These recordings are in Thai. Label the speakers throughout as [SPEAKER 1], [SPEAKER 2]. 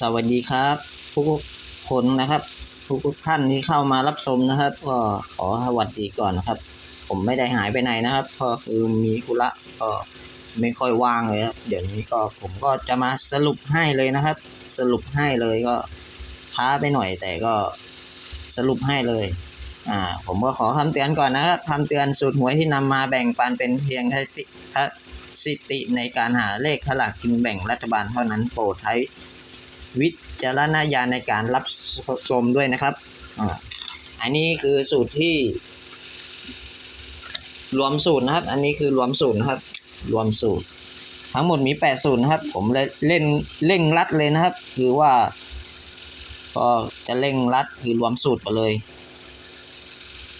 [SPEAKER 1] สวัสดีครับทุกคนนะครับ ทุกท่านที่เข้ามารับชมนะครับ ก็ขอสวัสดีก่อนนะครับ ผมไม่ได้หายไปไหนนะครับก็คือมีธุระก็ไม่ค่อยว่างเลยครับเดี๋ยวนี้ก็ผมก็จะมาสรุปให้เลยนะครับ สรุปให้เลยก็ช้าไปหน่อยแต่ก็สรุปให้เลย อ่า ผมก็ขอคำเตือนก่อนนะครับคำเตือนสูตรหวยที่นำมาแบ่งปันเป็นเพียงแค่ติทสติในการหาเลขขลากกินแบ่งรัฐบาลเท่านั้นโปรดใช้ วิจารณญาณในการรับชมด้วยนะครับอันนี้คือสูตรที่ รวมสูตรนะครับ อันนี้คือรวมสูตรนะครับ รวมสูตร ทั้งหมดมีแปดสูตรนะครับ ผมเลยเล่นเร่งรัดเลยนะครับ คือว่า ก็จะเร่งรัดคือรวมสูตรไปเลย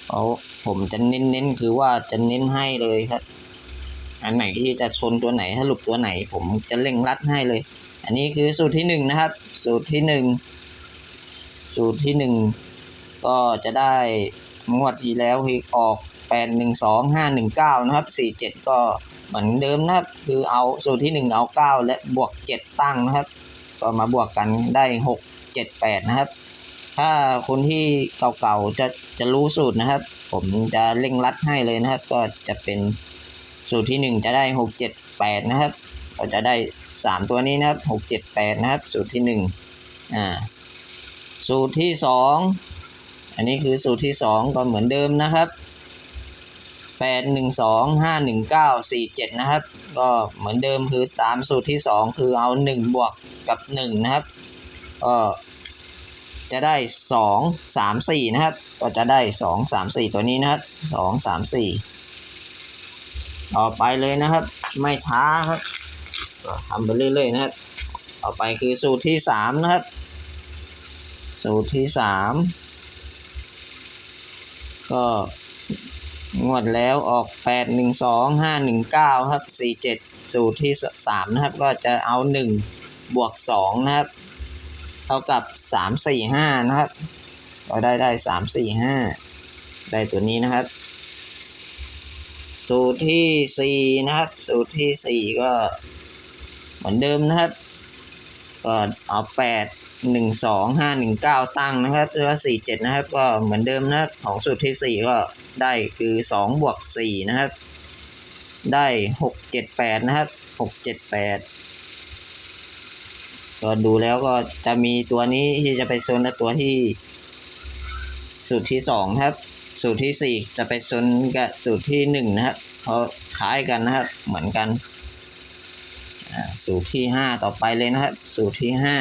[SPEAKER 1] เอาผมจะเน้นๆคือว่าจะเน้นให้เลยครับ อันไหนที่จะชนตัวไหนสรุปตัวไหน ผมจะเร่งรัดให้เลย อันนี้คือสูตรที่หนึ่งนะครับ สูตรที่หนึ่งสูตรที่หนึ่งก็จะได้งวดที่แล้วที่ออกแปดหนึ่งสองห้าหนึ่งเก้านะครับสี่เจ็ดก็เหมือนเดิมนะครับ คือเอาสูตรที่หนึ่งเอาเก้าและบวกเจ็ดตั้งนะครับ ก็มาบวกกันได้หกเจ็ดแปดนะครับ ถ้าคนที่เก่าๆจะจะรู้สูตรนะครับ ผมจะเร่งรัดให้เลยนะครับ ก็จะเป็นสูตรที่หนึ่งจะได้หกเจ็ดแปดนะครับ ก็จะได้สามตัวนี้นะครับหกเจ็ดแปดนะครับ สูตรที่หนึ่งอ่าสูตรที่สองอันนี้คือสูตรที่สองก็เหมือนเดิมนะครับแปดหนึ่งสองห้าหนึ่งเก้าสี่เจ็ดนะครับ ก็เหมือนเดิมคือตามสูตรที่สองคือเอาหนึ่งบวกกับหนึ่งนะครับก็จะได้สองสามสี่นะครับ ก็จะได้สองสามสี่ตัวนี้นะครับสองสามสี่ต่อไปเลยนะครับ ไม่ช้าครับ ก็ทำไปเรื่อยๆนะครับ ต่อไปคือสูตรที่สามนะครับ สูตรที่สามก็งวดแล้วออกแปดหนึ่งสองห้าหนึ่งเก้าครับสี่เจ็ดสูตรที่สามนะครับ ก็จะเอาหนึ่งบวกสองนะครับ เท่ากับสามสี่ห้านะครับ ก็ได้ได้สามสี่ห้าได้ตัวนี้นะครับสูตรที่สี่นะครับ สูตรที่สี่ก็ เหมือนเดิมนะครับก็เอาแปดหนึ่งสองห้าหนึ่งเก้าตั้งนะครับแล้วสี่เจ็ดนะครับ ก็เหมือนเดิมนะครับของสูตรที่สี่ก็ได้คือสองบวกสี่นะครับ ได้หกเจ็ดแปดนะครับหกเจ็ดแปดก็ดูแล้วก็จะมีตัวนี้ที่จะไปโซนและตัวที่ สูตรที่สองครับ สูตรที่สี่จะไปโซนกับสูตรที่หนึ่งนะครับเขาคล้ายกันนะครับเหมือนกัน สูตรที่ห้าต่อไปเลยนะครับ สูตรที่ห้า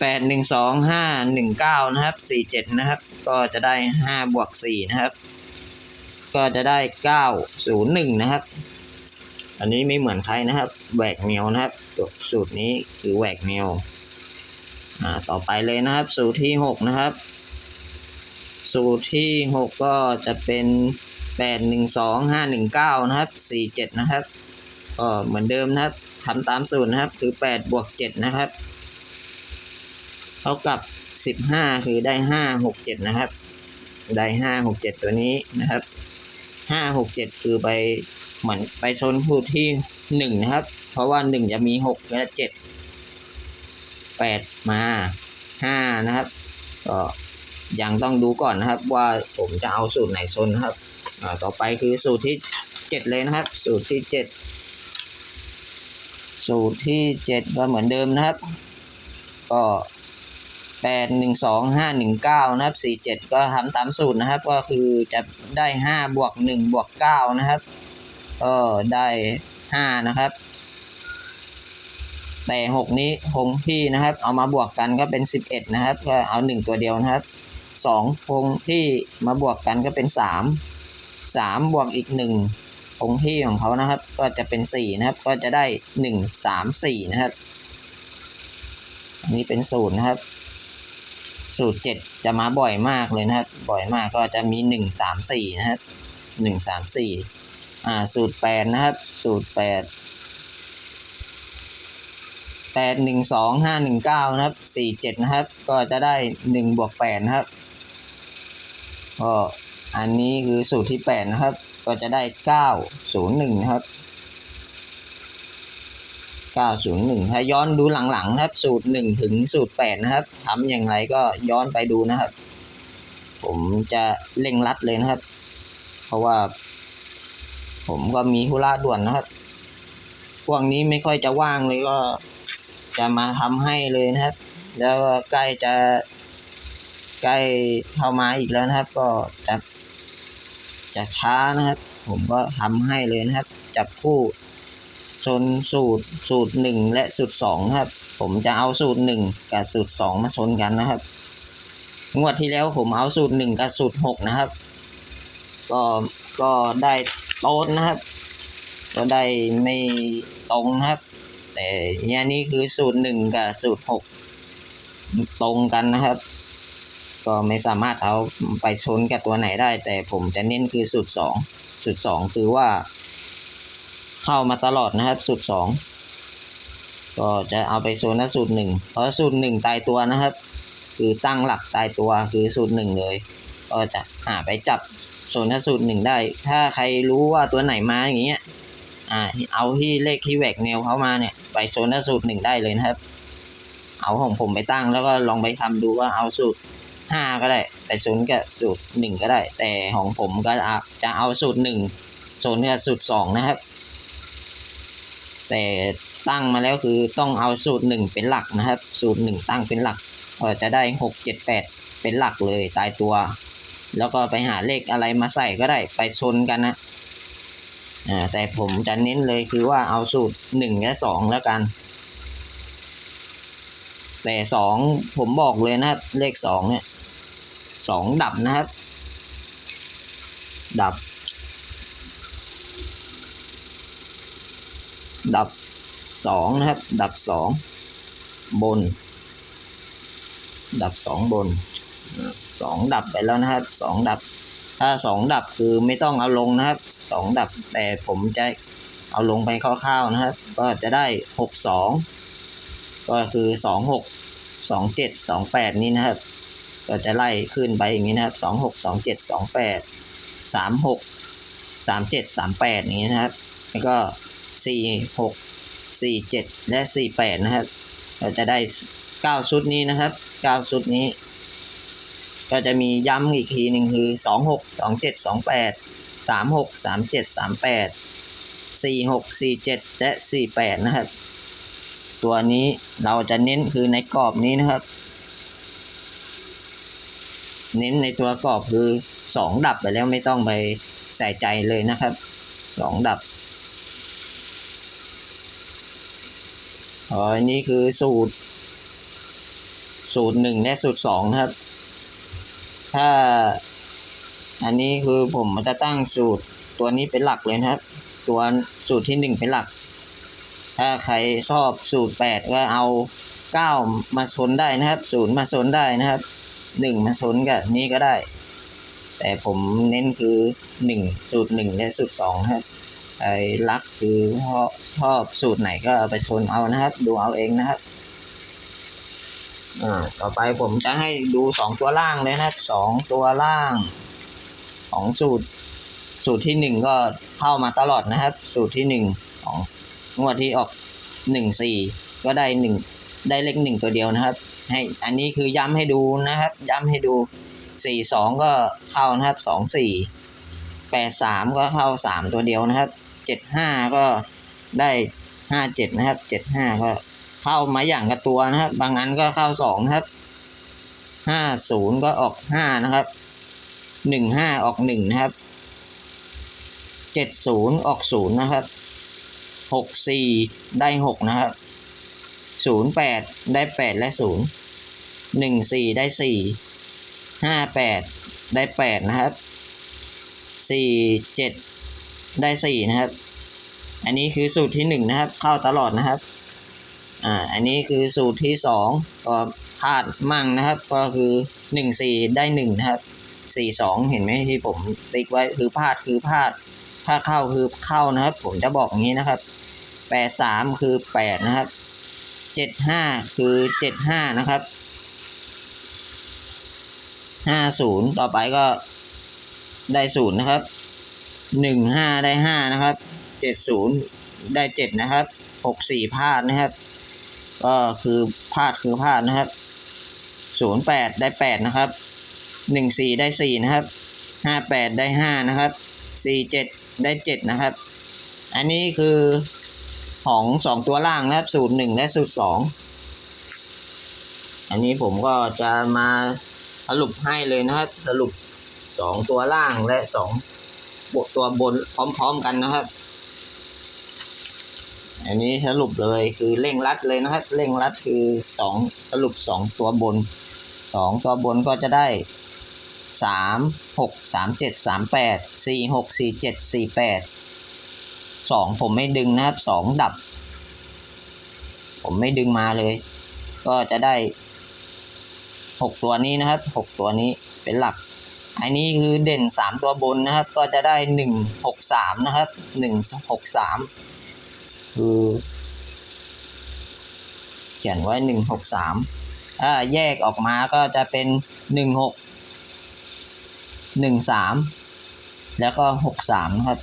[SPEAKER 1] แปดหนึ่งสองห้าหนึ่งเก้านะครับสี่เจ็ดนะครับ ก็จะได้ห้าบวกสี่นะครับ ก็จะได้เก้าศูนย์หนึ่งนะครับ อันนี้ไม่เหมือนใครนะครับแหวกแนวนะครับ สูตรนี้คือแหวกแนวอ่าต่อไปเลยนะครับ สูตรที่หกนะครับ สูตรที่หกก็จะเป็นแปดหนึ่งสองห้าหนึ่งเก้านะครับสี่เจ็ดนะครับ ก็เหมือนเดิมนะครับทำตามสูตรนะครับ คือแปดบวกเจ็ดนะครับ เท่ากับสิบห้าคือได้ห้าหกเจ็ดนะครับ ได้ห้าหกเจ็ดตัวนี้นะครับห้าหกเจ็ดคือไปเหมือนไปชนคู่ที่หนึ่งนะครับ เพราะว่าหนึ่งจะมีหกและเจ็ดแปดมาห้านะครับ ก็ยังต้องดูก่อนนะครับ ว่าผมจะเอาสูตรไหนชนนะครับต่อไปคือสูตรที่เจ็ดเลยนะครับ สูตรที่เจ็ด สูตรที่เจ็ดก็เหมือนเดิมนะครับ ก็แปดหนึ่งสองห้าหนึ่งเก้านะครับสี่เจ็ดก็ทำตามสูตรนะครับ ก็คือจะได้ห้าบวกหนึ่งบวกเก้านะครับก็ได้ห้านะครับ แต่หกนี้คงที่นะครับ เอามาบวกกันก็เป็นสิบเอ็ดนะครับ ก็เอาหนึ่งตัวเดียวนะครับสองคงที่มาบวกกันก็เป็นสามสามบวกอีกหนึ่ง คงที่ของเขานะครับ ก็จะเป็นสี่นะครับ ก็จะได้หนึ่งสามสี่นะครับอันนี้เป็นสูตรนะครับ สูตรเจ็ดจะมาบ่อยมากเลยนะครับ บ่อยมากก็จะมีหนึ่งสามสี่นะครับหนึ่งสามสี่อ่าสูตรแปดนะครับ สูตรแปดแปดหนึ่งสองห้าหนึ่งเก้านะครับสี่เจ็ดนะครับ ก็จะได้หนึ่งบวกแปดนะครับก็ อันนี้คือสูตรที่แปดนะครับ ก็จะได้เก้าศูนย์หนึ่งนะครับเก้าศูนย์หนึ่งถ้าย้อนดูหลังๆนะครับ สูตรหนึ่งถึงสูตรแปดนะครับทำอย่างไรก็ย้อนไปดูนะครับ ผมจะเร่งรัดเลยนะครับ เพราะว่า ผมก็มีธุระด่วนนะครับ พวกนี้ไม่ค่อยจะว่างเลยก็จะมาทำให้เลยนะครับ แล้วใกล้จะ ใกล้เข้ามาอีกแล้วนะครับ ก็จะจะช้านะครับ ผมก็ทำให้เลยนะครับ จับคู่ชนสูตรสูตรหนึ่งและสูตรสองนะครับ ผมจะเอาสูตรหนึ่งกับสูตรสองมาชนกันนะครับ งวดที่แล้วผมเอาสูตรหนึ่งกับสูตรหกนะครับ ก็ก็ได้โต๊ดนะครับ ก็ได้ไม่ตรงนะครับ แต่เนี่ยนี่คือสูตรหนึ่งกับสูตรหกตรงกันนะครับ ก็ไม่สามารถเอาไปชนกับตัวไหนได้ แต่ผมจะเน้นคือสูตรสองสูตรสองคือว่า เข้ามาตลอดนะครับสูตรสองก็จะเอาไปชนกับสูตรหนึ่งเพราะสูตรหนึ่งตายตัวนะครับ คือตั้งหลักตายตัวคือสูตรหนึ่งเลย ก็จะหาไปจับโซนสูตรหนึ่งได้ ถ้าใครรู้ว่าตัวไหนมาอย่างเงี้ยอ่าเอาที่เลขที่แหวกแนวเขามาเนี่ย ไปโซนสูตรหนึ่งได้เลยนะครับ เอาของผมไปตั้งแล้วก็ลองไปทำดูว่าเอาสูตร ห้าก็ได้ไปโซนกับสูตรหนึ่งก็ได้ แต่ของผมก็จะเอาสูตรหนึ่งโซนกับสูตรสองนะครับ แต่ตั้งมาแล้วคือต้องเอาสูตรหนึ่งเป็นหลักนะครับ สูตรหนึ่งตั้งเป็นหลักก็จะได้หกเจ็ดแปดเป็นหลักเลยตายตัว แล้วก็ไปหาเลขอะไรมาใส่ก็ได้ไปชนกันนะแต่ผมจะเน้นเลยคือว่าเอาสูตรหนึ่งและสองแล้วกัน แต่สองผมบอกเลยนะครับ เลขสองเนี่ยสองดับนะครับ ดับ ดับสองนะครับ ดับสองบน ดับสองบนสองดับไปแล้วนะครับสองดับ ถ้าสองดับคือไม่ต้องเอาลงนะครับสองดับแต่ผมจะเอาลงไปคร่าวๆนะครับ ก็จะได้หกสอง ก็คือสองหกสองเจ็ดสองแปดนี้นะครับ ก็จะไล่ขึ้นไปอย่างนี้นะครับสองหกสองเจ็ดสองแปดสามหกสามเจ็ดสามแปดอย่างนี้นะครับ แล้วก็สี่หกสี่เจ็ดและสี่แปดนะครับ เราจะได้เก้าชุดนี้นะครับเก้าชุดนี้ ก็จะมีย้ำอีกทีหนึ่งคือสองหกสองเจ็ดสองแปดสามหกสามเจ็ดสามแปดสี่หกสี่เจ็ดและสี่แปดนะครับ ตัวนี้เราจะเน้นคือในกรอบนี้นะครับ เน้นในตัวกรอบคือสองดับไปแล้วไม่ต้องไปใส่ใจเลยนะครับสองดับอ๋ออันนี้คือสูตร สูตรหนึ่งและสูตรสองนะครับ ถ้าอันนี้คือผมจะตั้งสูตรตัวนี้เป็นหลักเลยนะครับ ตัวสูตรที่หนึ่งเป็นหลัก ถ้าใครชอบสูตรแปดก็เอาเก้ามาชนได้นะครับศูนย์มาชนได้นะครับหนึ่งมาชนกับนี้ก็ได้ แต่ผมเน้นคือหนึ่งสูตรหนึ่งและสูตรสองนะครับใครรักคือชอบสูตรไหนก็ไปชนเอานะครับ ดูเอาเองนะครับอ่าต่อไปผมจะให้ดูสองตัวล่างเลยนะสองตัวล่างของสูตร สูตรที่หนึ่งก็เข้ามาตลอดนะครับ สูตรที่หนึ่งของ งวดที่ออกหนึ่งสี่ก็ได้หนึ่งได้เลขหนึ่งตัวเดียวนะครับ ให้อันนี้คือย้ำให้ดูนะครับ ย้ำให้ดูสี่สองก็เข้านะครับสองสี่แปดสามก็เข้าสามตัวเดียวนะครับเจ็ดห้าก็ได้ห้าเจ็ดนะครับเจ็ดห้าก็เข้ามาอย่างกับตัวนะครับ บางอันก็เข้าสองครับห้าศูนย์ก็ออกห้านะครับหนึ่งห้าออกหนึ่งนะครับเจ็ดศูนย์ออกศูนย์นะครับ หกสี่ได้หกนะครับศูนย์แปดได้แปดและศูนย์หนึ่งสี่ได้สี่ห้าแปดได้แปดนะครับสี่เจ็ดได้สี่นะครับ อันนี้คือสูตรที่หนึ่งนะครับ เข้าตลอดนะครับอ่าอันนี้คือสูตรที่สองก็พลาดมั่งนะครับ ก็คือหนึ่งสี่ได้หนึ่งนะครับสี่สองเห็นไหมที่ผมติ๊กไว้คือพลาดคือพลาดถ้าเข้าคือเข้านะครับ ผมจะบอกอย่างนี้นะครับ แปดสามคือแปดนะครับเจ็ดห้าคือเจ็ดห้านะครับห้าศูนย์ต่อไปก็ได้ศูนย์นะครับหนึ่งห้าได้ห้านะครับเจ็ดศูนย์ได้เจ็ดนะครับหกสี่พลาดนะครับ ก็คือพลาดคือพลาดนะครับศูนย์แปดได้แปดนะครับหนึ่งสี่ได้สี่นะครับห้าแปดได้ห้านะครับสี่เจ็ดได้เจ็ดนะครับ อันนี้คือ ของสองตัวล่างนะครับสูตรหนึ่งและสูตรสองอันนี้ผมก็จะมาสรุปให้เลยนะครับ สรุปสองตัวล่างและสองบทตัวบนพร้อมๆกันนะครับ อันนี้สรุปเลยคือเร่งรัดเลยนะครับเร่งรัดคือสองสรุปสองตัวบนสองตัวบนก็จะได้สามหกสามเจ็ดสามแปดสี่หกสี่เจ็ดสี่แปด สองผมไม่ดึงนะครับสองดับ ผมไม่ดึงมาเลย ก็จะได้หกตัวนี้นะครับหกตัวนี้เป็นหลัก อันนี้คือเด่นสามตัวบนนะครับ ก็จะได้หนึ่งหกสามนะครับหนึ่งหกสามคือเขียนไว้หนึ่งหกสามถ้าแยกออกมาก็จะเป็นหนึ่งหกหนึ่งสามแล้วก็หกสามนะครับ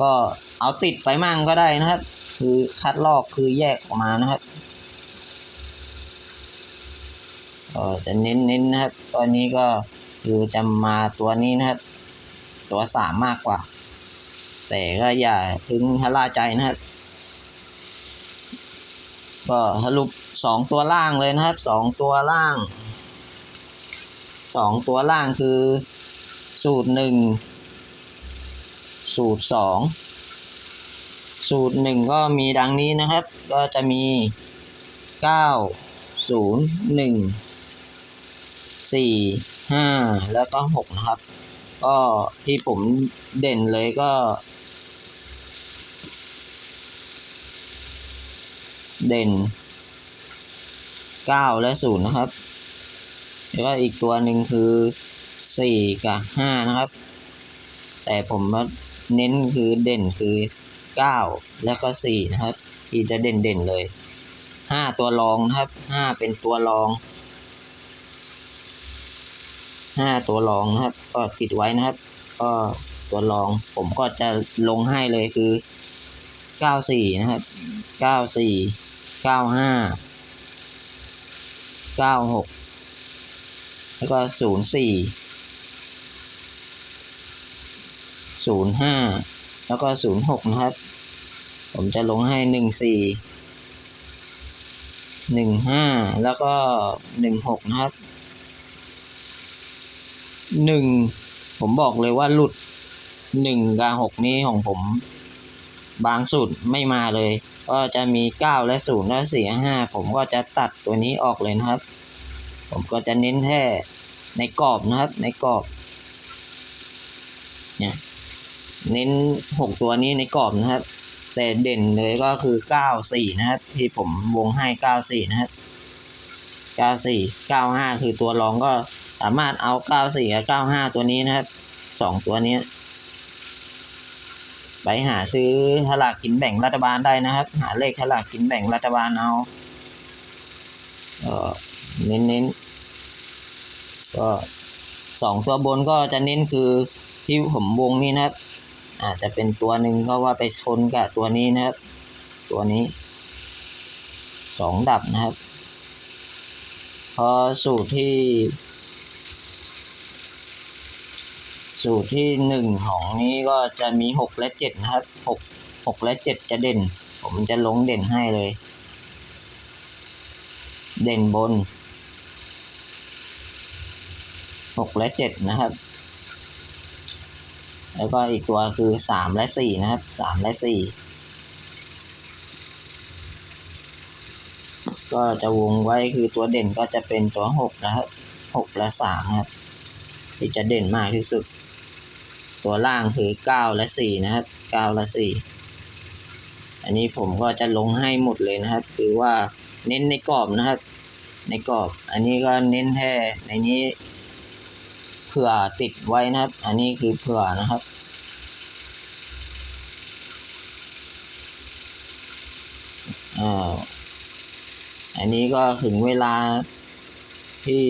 [SPEAKER 1] ก็เอาติดไปมั่งก็ได้นะครับ คือคัดลอกคือแยกออกมานะครับก็จะเน้นๆนนะครับ ตอนนี้ก็คือจะมาตัวนี้นะครับ ตัวสามมากกว่า แต่ก็อย่าพึงทล่าใจนะครับ ก็สรุปสองตัวล่างเลยนะครับสองตัวล่างสองตัวล่างคือสูตรหนึ่ง สูตรสองสูตรหนึ่งก็มีดังนี้นะครับ ก็จะมีเก้าศูนย์หนึ่งสี่ห้าแล้วก็หกนะครับ ก็ที่ผมเด่นเลยก็ เด่นเก้าและศูนย์นะครับ แล้วก็อีกตัวหนึ่งคือสี่กับห้านะครับ แต่ผมว่า เน้นคือเด่นคือ 9 แล้วก็ 4 นะครับ ที่จะเด่นเด่นเลย 5 ตัวรองนะครับ 5 เป็นตัวรอง 5 ตัวรองนะครับ ก็ติดไว้นะครับ ก็ตัวรองผมก็จะลงให้เลยคือ 94 นะครับ 94 95 96 แล้วก็ 04 ศูนย์ห้าแล้วก็ศูนย์หกนะครับ ผมจะลงให้หนึ่งสี่หนึ่งห้าแล้วก็หนึ่งหกนะครับหนึ่งผมบอกเลยว่าหลุดหนึ่งกับหกนี้ของผม บางสูตรไม่มาเลย ก็จะมีเก้าและศูนย์และสี่ห้าผมก็จะตัดตัวนี้ออกเลยนะครับ ผมก็จะเน้นแค่ในกรอบนะครับ ในกรอบเนี่ย เน้นหกตัวนี้ในกรอบนะครับ แต่เด่นเลยก็คือเก้าสี่นะครับ ที่ผมวงให้เก้าสี่นะครับเก้าสี่เก้าห้าคือตัวรองก็สามารถเอาเก้าสี่กับเก้าห้าตัวนี้นะครับสองตัวนี้ไปหาซื้อฉลากกินแบ่งรัฐบาลได้นะครับ หาเลขฉลากกินแบ่งรัฐบาลเอาเน้นเน้นก็สองตัวบนก็จะเน้นคือที่ผมวงนี้นะครับ อาจจะเป็นตัวหนึ่งก็ว่าไปชนกับตัวนี้นะครับ ตัวนี้สองดับนะครับ พอสูตรที่ สูตรที่หนึ่งของนี้ก็จะมีหกและเจ็ดนะครับหกหกและเจ็ดจะเด่น ผมจะลงเด่นให้เลย เด่นบนหกและเจ็ดนะครับ แล้วก็อีกตัวคือสามและสี่นะครับสามและสี่ก็จะวงไว้คือตัวเด่นก็จะเป็นตัวหกนะครับหกและสามครับที่จะเด่นมากที่สุด ตัวล่างคือเก้าและสี่นะครับเก้าและสี่อันนี้ผมก็จะลงให้หมดเลยนะครับ คือว่าเน้นในกรอบนะครับ ในกรอบ อันนี้ก็เน้นแค่ในนี้ ผื่อติดไว้นะครับ อันนี้คือเผื่อนะครับ อ่า อันนี้ก็ถึงเวลาที่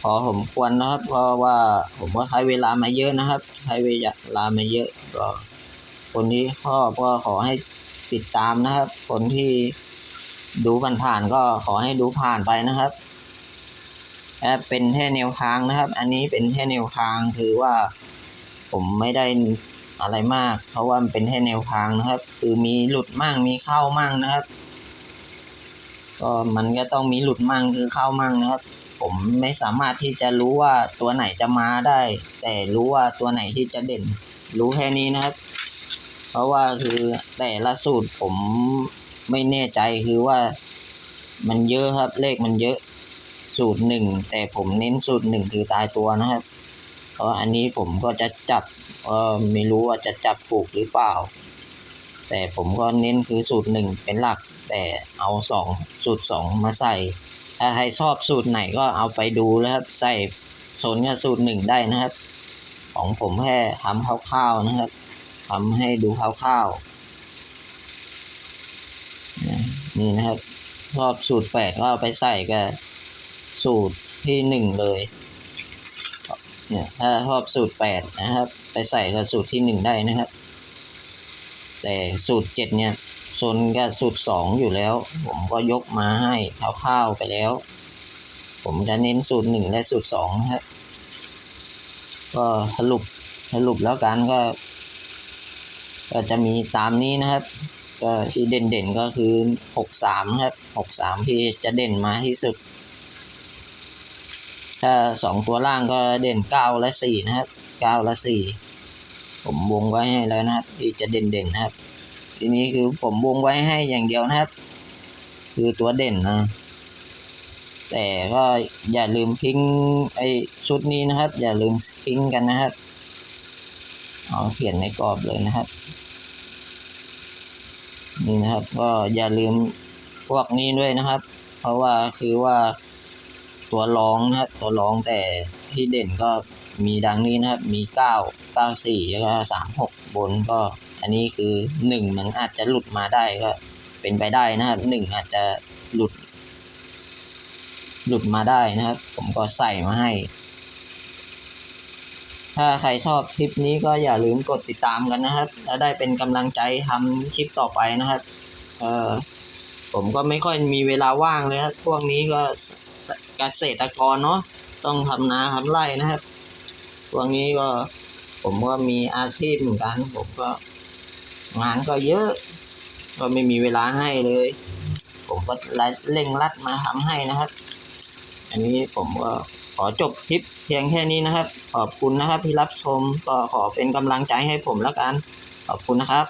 [SPEAKER 1] พอผมควรนะครับ เพราะว่าผมก็ใช้เวลามาเยอะนะครับ ใช้เวลามาเยอะก็คนที่ชอบก็ขอให้ติดตามนะครับ คนที่ดูผ่านๆก็ขอให้ดูผ่านไปนะครับ และเป็นแค่แนวทางนะครับ อันนี้เป็นแค่แนวทางคือว่าผมไม่ได้อะไรมาก เพราะว่ามันเป็นแค่แนวทางนะครับ คือมีหลุดมั่งมีเข้ามั่งนะครับ ก็มันก็ต้องมีหลุดมั่งคือเข้ามั่งนะครับ ผมไม่สามารถที่จะรู้ว่าตัวไหนจะมาได้ แต่รู้ว่าตัวไหนที่จะเด่น รู้แค่นี้นะครับ เพราะว่าคือแต่ละสูตรผมไม่แน่ใจคือว่ามันเยอะครับเลขมันเยอะ สูตรหนึ่งแต่ผมเน้นสูตรหนึ่งคือตายตัวนะครับเพราะอันนี้ผมก็จะจับเออไม่รู้ว่าจะจับถูกหรือเปล่า แต่ผมก็เน้นคือสูตรหนึ่งเป็นหลัก แต่เอาสองสูตรสองมาใส่ ถ้าใครชอบสูตรไหนก็เอาไปดูนะครับ ใส่โซนกับสูตรหนึ่งได้นะครับ ของผมแค่ทำคร่าวๆนะครับทำให้ดูคร่าวๆนี่นะครับชอบสูตรแปดก็เอาไปใส่กับ สูตรที่หนึ่งเลยเนี่ยถ้าชอบสูตรแปดนะครับ ไปใส่กับสูตรที่หนึ่งได้นะครับ แต่สูตรเจ็ดเนี่ยโซนกับสูตรสองอยู่แล้ว ผมก็ยกมาให้คร่าวๆไปแล้ว ผมจะเน้นสูตรหนึ่งและสูตรสองครับก็สรุปสรุปแล้วกันก็ ก็จะมีตามนี้นะครับก็ที่เด่นๆก็คือหกสามครับหกสามที่จะเด่นมาที่สุด ถ้าสองตัวล่างก็เด่นเก้าและสี่นะครับเก้าและสี่ผมวงไว้ให้แล้วนะครับที่จะเด่นๆนะครับ ทีนี้คือผมวงไว้ให้อย่างเดียวนะครับ คือตัวเด่นนะแต่ก็อย่าลืมพิงไอ้ชุดนี้นะครับ อย่าลืมพิงกันนะครับเอาเขียนในกรอบเลยนะครับ นี่นะครับ ก็อย่าลืมพวกนี้ด้วยนะครับ เพราะว่าคือว่า ตัวรองนะครับ ตัวรองแต่ที่เด่นก็มีดังนี้นะครับ มีเก้าเก้าสี่แล้วก็สามหกบนก็ อันนี้คือหนึ่งมันอาจจะหลุดมาได้ก็เป็นไปได้นะครับหนึ่งอาจจะหลุด หลุดมาได้นะครับ ผมก็ใส่มาให้ ถ้าใครชอบคลิปนี้ก็อย่าลืมกดติดตามกันนะครับ และได้เป็นกำลังใจทำคลิปต่อไปนะครับ เออผมก็ไม่ค่อยมีเวลาว่างเลยครับ พวกนี้ก็ กษตรกรเนาะต้องทำนาทำไร่นะครับพวกนี้ก็ผมก็มีอาชีพเหมือนกันผมก็งานก็เยอะ ก็ไม่มีเวลาให้เลย ผมก็เร่งรัดมาทำให้นะครับ อันนี้ผมก็ขอจบคลิปเพียงแค่นี้นะครับ ขอบคุณนะครับที่รับชมก็ขอเป็นกำลังใจให้ผมแล้วกัน ขอบคุณนะครับ